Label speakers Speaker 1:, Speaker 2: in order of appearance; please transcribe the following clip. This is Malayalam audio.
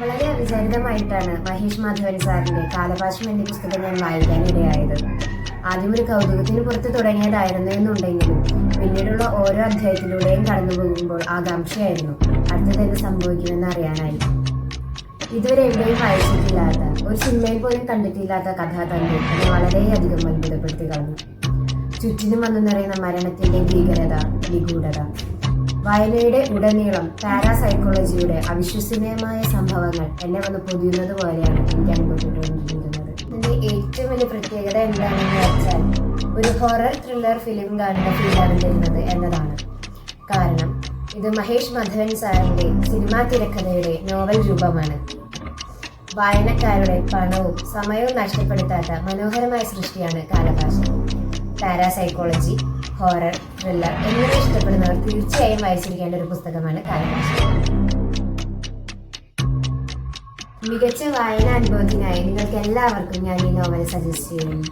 Speaker 1: വളരെ അവിചാരിതമായിട്ടാണ് മഹേഷ് മാധവൻ സാറിന്റെ കാലപാശം എന്ന പുസ്തകം ഞാൻ വായിക്കാൻ ഇടയായത്. ആദ്യം ഒരു കൗതുകത്തിന് പുറത്ത് തുടങ്ങിയതായിരുന്നു എന്നുണ്ടെങ്കിലും പിന്നീടുള്ള ഓരോ അധ്യായത്തിലൂടെയും കടന്നു പോകുമ്പോൾ ആകാംക്ഷയായിരുന്നു. അടുത്തത് എന്ത് സംഭവിക്കുമെന്ന് അറിയാനായി. ഇതുവരെ എവിടെയും വായിച്ചിട്ടില്ലാത്ത ഒരു സിനിമയിൽ പോലും കണ്ടിട്ടില്ലാത്ത കഥാതന്ത്രം എന്നെ വളരെയധികം അത്ഭുതപ്പെടുത്തി കളഞ്ഞു. ചുറ്റിനും വന്നു നിറയുന്ന മരണത്തിന്റെ ഭീകരത നിഗൂഢത വായനയുടെ ഉടനീളം പാരാസൈക്കോളജിയുടെ അവിശ്വസനീയമായ സംഭവങ്ങൾ എന്നെ വന്ന് പൊതിയുന്നത് പോലെയാണ് എനിക്ക് അനുഭവപ്പെട്ടുകൊണ്ടിരിക്കുന്നത്. ഇതിന്റെ ഏറ്റവും വലിയ പ്രത്യേകത എന്താണെന്ന് വെച്ചാൽ ഒരു ഹൊറർ ത്രില്ലർ ഫിലിം കാണുന്ന ഫീലാണ് തരുന്നത് എന്നതാണ്. കാരണം ഇത് മഹേഷ് മധവൻ സാറിന്റെ സിനിമാ തിരക്കഥയുടെ നോവൽ രൂപമാണ്. വായനക്കാരുടെ പണവും സമയവും നഷ്ടപ്പെടുത്താത്ത മനോഹരമായ സൃഷ്ടിയാണ് കാലഭാഷ. പാരാസൈക്കോളജി ഹോറർ ത്രില്ലർ എന്നിവ ഇഷ്ടപ്പെടുന്നവർ തീർച്ചയായും വായിച്ചിരിക്കേണ്ട ഒരു പുസ്തകമാണ് കാലഭാഷ മികച്ച വായന അനുഭവത്തിനായി നിങ്ങൾക്ക് എല്ലാവർക്കും ഞാൻ ഈ നോവൽ സജസ്റ്റ് ചെയ്യുന്നു.